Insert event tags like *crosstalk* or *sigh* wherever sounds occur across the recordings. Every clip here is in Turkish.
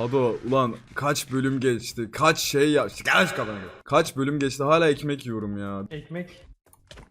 Hado ulan kaç bölüm geçti. Kaç şey ya. Gel şu kafana. Kaç bölüm geçti hala ekmek yiyorum ya. Ekmek.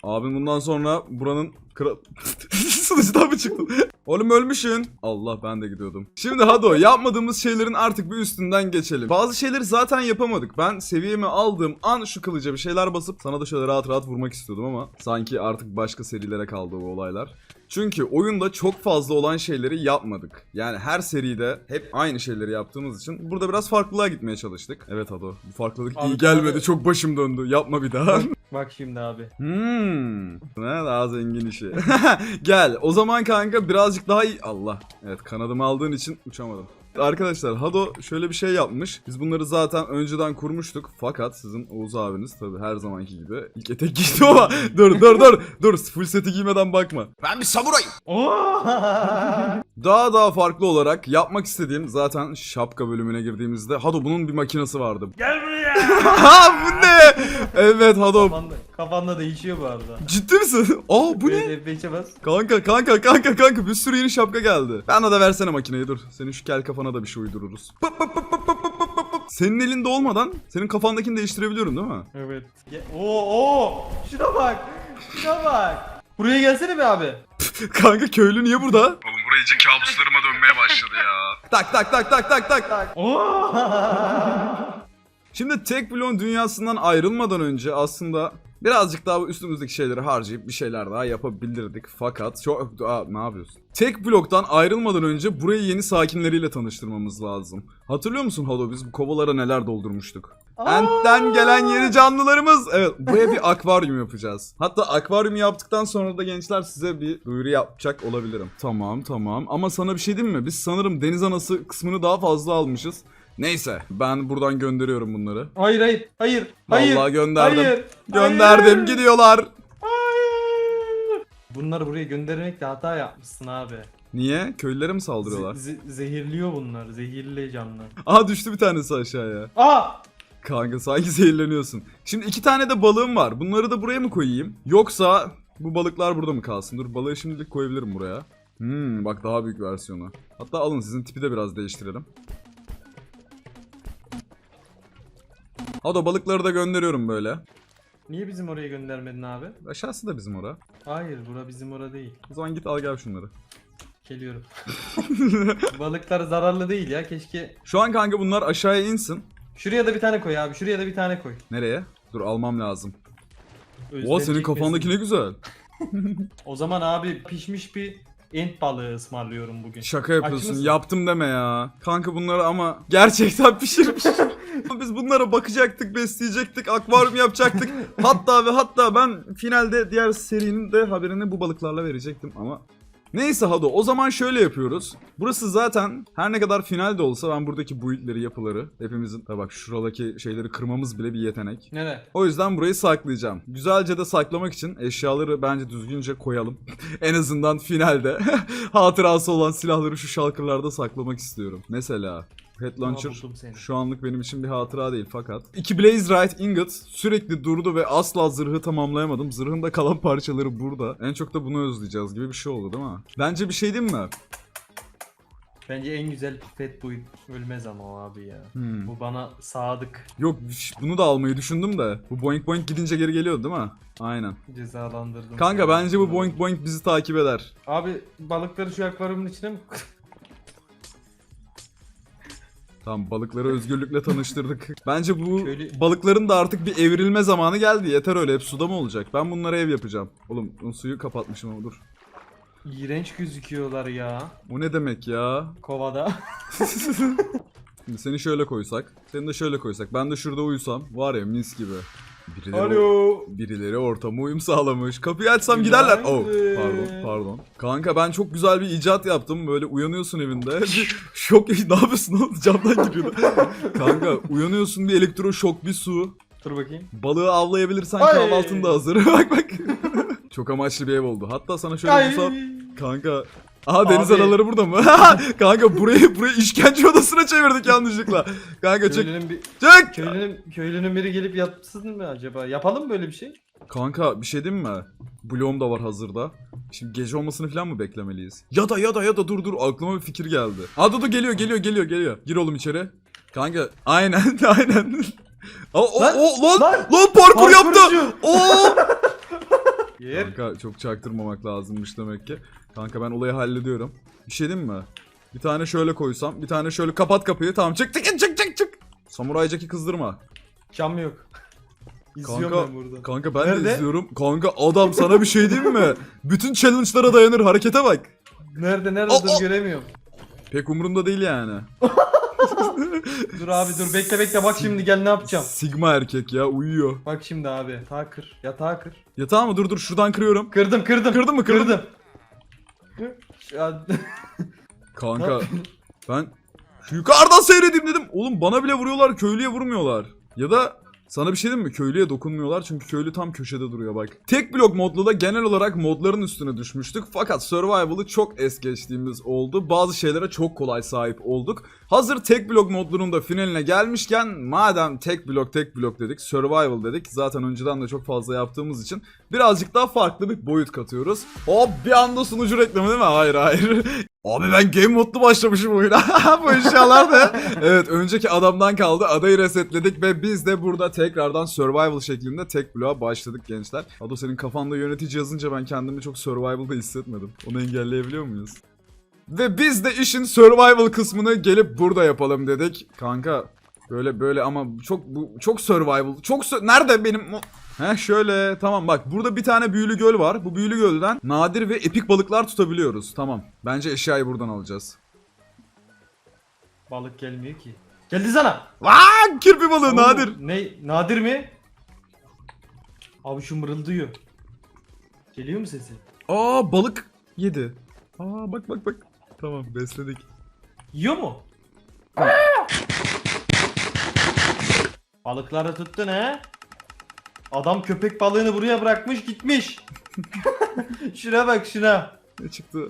Abim bundan sonra buranın kral... *laughs* Sılıçtan mı çıktın? Oğlum ölmüşsün. Allah ben de gidiyordum. Şimdi Hado yapmadığımız şeylerin artık bir üstünden geçelim. Bazı şeyleri zaten yapamadık. Ben seviyemi aldığım an şu kılıca bir şeyler basıp sana da şöyle rahat rahat vurmak istiyordum ama sanki artık başka serilere kaldı o olaylar. Çünkü oyunda çok fazla olan şeyleri yapmadık. Yani her seride hep aynı şeyleri yaptığımız için burada biraz farklılığa gitmeye çalıştık. Evet Hado bu farklılık iyi gelmedi. Çok başım döndü. Yapma bir daha. Bak şimdi abi. Hmm. Ne daha zengin işi. *laughs* Gel. O zaman kanka birazcık daha iyi. Allah. Evet kanadımı aldığın için uçamadım. Arkadaşlar Hado şöyle bir şey yapmış. Biz bunları zaten önceden kurmuştuk. Fakat sizin Oğuz abiniz tabi her zamanki gibi ilk etek giydi ama *laughs* dur dur dur dur full seti giymeden bakma. Ben bir samurayım. *laughs* Daha daha farklı olarak yapmak istediğim zaten şapka bölümüne girdiğimizde Hado bunun bir makinesi vardı. Gel buraya. *laughs* ha bu ne? Evet Hado. kafanda, kafanda değişiyor bu arada. Ciddi misin? *laughs* Aa bu ne? Evet, F5'e bas. Kanka kanka kanka kanka bir sürü yeni şapka geldi. Bana da versene makineyi dur. Senin şu kel kafana da bir şey uydururuz. Pıp pıp pıp pıp pıp pıp pıp pıp. Senin elinde olmadan senin kafandakini değiştirebiliyorum değil mi? Evet. Ge- Oo, oo! Şuna bak. Şuna bak. Buraya gelsene be abi. *laughs* kanka köylü niye burada? Oğlum buraya iyice kabuslarıma dönmeye başladı ya. Tak tak tak tak tak tak. Oo! Şimdi tek bloğun dünyasından ayrılmadan önce aslında birazcık daha üstümüzdeki şeyleri harcayıp bir şeyler daha yapabilirdik. Fakat çok... Aa, ne yapıyorsun? Tek bloktan ayrılmadan önce burayı yeni sakinleriyle tanıştırmamız lazım. Hatırlıyor musun Hado biz bu kovalara neler doldurmuştuk? Ent'ten gelen yeni canlılarımız. Evet buraya bir akvaryum yapacağız. Hatta akvaryum yaptıktan sonra da gençler size bir duyuru yapacak olabilirim. Tamam tamam ama sana bir şey diyeyim mi? Biz sanırım deniz anası kısmını daha fazla almışız. Neyse ben buradan gönderiyorum bunları. Hayır hayır hayır. Hayır. Vallahi gönderdim. Hayır. Gönderdim hayır, gidiyorlar. Hayır. Bunları buraya göndermekle hata yapmışsın abi. Niye? Köylülere mi saldırıyorlar? Ze- ze- zehirliyor bunlar. Zehirli canlı. Aha düştü bir tanesi aşağıya. Aa! Kanka sanki zehirleniyorsun. Şimdi iki tane de balığım var. Bunları da buraya mı koyayım? Yoksa bu balıklar burada mı kalsın? Dur balığı şimdilik koyabilirim buraya. Hmm bak daha büyük versiyonu. Hatta alın sizin tipi de biraz değiştirelim. Hadi balıkları da gönderiyorum böyle. Niye bizim oraya göndermedin abi? Aşağısı da bizim ora. Hayır bura bizim ora değil. O zaman git al gel şunları. Geliyorum. *laughs* Balıklar zararlı değil ya keşke. Şu an kanka bunlar aşağıya insin. Şuraya da bir tane koy abi. Şuraya da bir tane koy. Nereye? Dur almam lazım. Oha Özlenecek senin kafandaki ne güzel. *laughs* O zaman abi pişmiş bir ent balığı ısmarlıyorum bugün. Şaka yapıyorsun. Yaptım deme ya. Kanka bunları ama gerçekten *laughs* pişirmiş. Biz bunlara bakacaktık, besleyecektik, akvaryum yapacaktık. *laughs* hatta ve hatta ben finalde diğer serinin de haberini bu balıklarla verecektim ama Neyse Hado o zaman şöyle yapıyoruz. Burası zaten her ne kadar final de olsa ben buradaki build'leri yapıları hepimizin Tabii bak şuradaki şeyleri kırmamız bile bir yetenek. Nere? O yüzden burayı saklayacağım. Güzelce de saklamak için eşyaları bence düzgünce koyalım. *laughs* en azından finalde *laughs* hatırası olan silahları şu şalkırlarda saklamak istiyorum. Mesela Head Launcher buldum seni. şu anlık benim için bir hatıra değil fakat. İki Blaze Right Ingot sürekli durdu ve asla zırhı tamamlayamadım. Zırhın da kalan parçaları burada. En çok da bunu özleyeceğiz gibi bir şey oldu değil mi? Bence bir şey değil mi? Bence en güzel pipet bu. Ölmez ama o abi ya. Hmm. Bu bana sadık. Yok bunu da almayı düşündüm de. Bu boink boink gidince geri geliyor değil mi? Aynen. Cezalandırdım. Kanka bence bu boink boink bizi takip eder. Abi balıkları şu akvaryumun içine mi? Tamam balıkları özgürlükle tanıştırdık. *laughs* Bence bu Şöyle- balıkların da artık bir evrilme zamanı geldi. Yeter öyle hep suda mı olacak? Ben bunlara ev yapacağım. Oğlum suyu kapatmışım ama dur. İğrenç gözüküyorlar ya. O ne demek ya? Kovada. *laughs* Şimdi seni şöyle koysak. Seni de şöyle koysak. Ben de şurada uyusam. Var ya mis gibi. Birileri, Alo. birileri ortama uyum sağlamış. Kapıyı açsam giderler. Oh Günaydın. pardon pardon. Kanka ben çok güzel bir icat yaptım. Böyle uyanıyorsun evinde. *laughs* Şok ne yapıyorsun oğlum? Camdan giriyordu. *laughs* Kanka uyanıyorsun bir elektroşok bir su. Dur bakayım. Balığı avlayabilirsen Ay. kahvaltın da hazır. *laughs* bak bak. Çok amaçlı bir ev oldu. Hatta sana şöyle Ay. bulsam. Kanka. Aha deniz Abi. anaları burada mı? *laughs* Kanka burayı burayı işkence odasına çevirdik yanlışlıkla. Kanka çık. Köylünün, bir, Çık. köylünün, köylünün biri gelip yapsın mı acaba? Yapalım mı böyle bir şey? Kanka bir şey diyeyim mi? Bloğum da var hazırda. Şimdi gece olmasını falan mı beklemeliyiz? Ya da ya da ya da dur dur aklıma bir fikir geldi. Aa dur dur geliyor geliyor geliyor geliyor. Gir oğlum içeri. Kanka aynen *laughs* aynen. Aa, o, Lan, o, lan, lan, lan. parkur yaptı. Kanka çok çaktırmamak lazımmış demek ki. Kanka ben olayı hallediyorum. Bir şey diyeyim mi? Bir tane şöyle koysam, bir tane şöyle kapat kapıyı. Tamam çık çık çık çık çık. Samuray Jack'i kızdırma. Cam yok. *laughs* İzliyorum Kanka, ben burada. kanka ben de Nerede? izliyorum. Kanka adam sana bir şey diyeyim mi? Bütün challenge'lara dayanır. Harekete bak. Nerede nerede dur göremiyorum. Pek umurumda değil yani. *laughs* Dur abi dur bekle bekle bak şimdi gel ne yapacağım. Sigma erkek ya uyuyor. Bak şimdi abi yatağı kır yatağı kır. Ya tamam mı? Dur dur şuradan kırıyorum. Kırdım kırdım. Kırdın mı? Kırdım. Ya, *laughs* Kanka ben şu yukarıdan seyredeyim dedim. Oğlum bana bile vuruyorlar köylüye vurmuyorlar. Ya da sana bir şey diyeyim mi? Köylüye dokunmuyorlar çünkü köylü tam köşede duruyor bak. Tek blok modlu da genel olarak modların üstüne düşmüştük. Fakat survival'ı çok es geçtiğimiz oldu. Bazı şeylere çok kolay sahip olduk. Hazır tek blok modlarının da finaline gelmişken madem tek blok tek blok dedik, survival dedik. Zaten önceden de çok fazla yaptığımız için birazcık daha farklı bir boyut katıyoruz. Hop bir anda sunucu reklamı değil mi? Hayır hayır. *laughs* Abi ben game modlu başlamışım oyuna. *laughs* Bu eşyalar da. *laughs* evet önceki adamdan kaldı. Adayı resetledik ve biz de burada tekrardan survival şeklinde tek bloğa başladık gençler. Ado senin kafanda yönetici yazınca ben kendimi çok survival'da hissetmedim. Onu engelleyebiliyor muyuz? Ve biz de işin survival kısmını gelip burada yapalım dedik. Kanka böyle böyle ama çok bu çok survival. Çok nerede benim Heh şöyle tamam bak burada bir tane büyülü göl var. Bu büyülü gölden nadir ve epik balıklar tutabiliyoruz. Tamam. Bence eşyayı buradan alacağız. balık gelmiyor ki. Geldi sana. Vaa kirpi balığı Oo, nadir. Ne nadir mi? Abi şu mırıldıyor. Geliyor mu sesi? Aa balık yedi. Aa bak bak bak. Tamam besledik. Yiyor mu? Balıkları tuttun he? Adam köpek balığını buraya bırakmış gitmiş. *laughs* şuna bak şuna. Ne çıktı?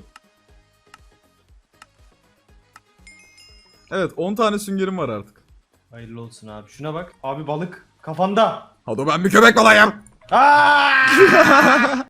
Evet 10 tane süngerim var artık. Hayırlı olsun abi. Şuna bak. Abi balık kafanda. Hadi ben bir köpek olayım. Aa! *laughs*